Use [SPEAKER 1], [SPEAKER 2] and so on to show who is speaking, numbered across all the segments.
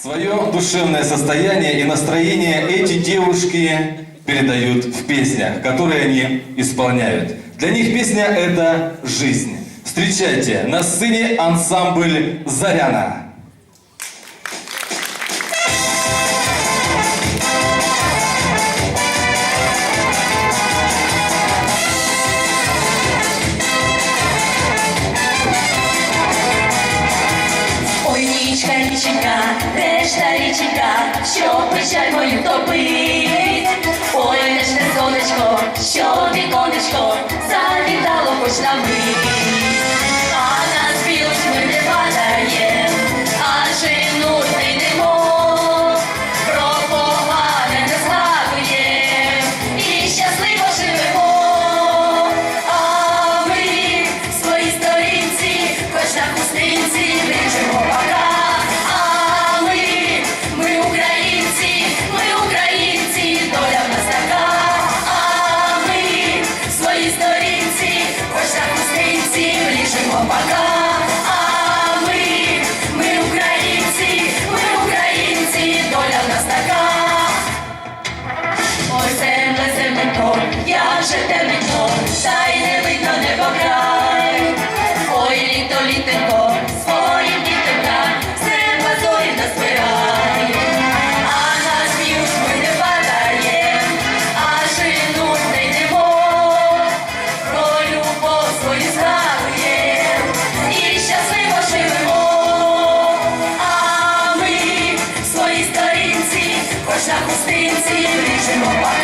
[SPEAKER 1] Свое душевное состояние и настроение эти девушки передают в песнях, которые они исполняют. Для них песня – это жизнь. Встречайте, на сцене ансамбль «Заряна».
[SPEAKER 2] що печаль мою топить. Ой, нежне сонечко, що віконечко завітало хоч на мить. небо, як же темне дно, та й не видно небо край. Ой, літо, літенько, своїм дітям рай, Серед зорі нас збирай. А наш вірус ми не падає, а ширину знайдемо. Про любов свою згадує, і щасливо живемо. А ми в своїй сторінці, кожна хустинці біжимо.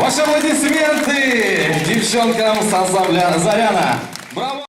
[SPEAKER 1] Ваши аплодисменты девчонкам с ансамбля «Заряна». Браво!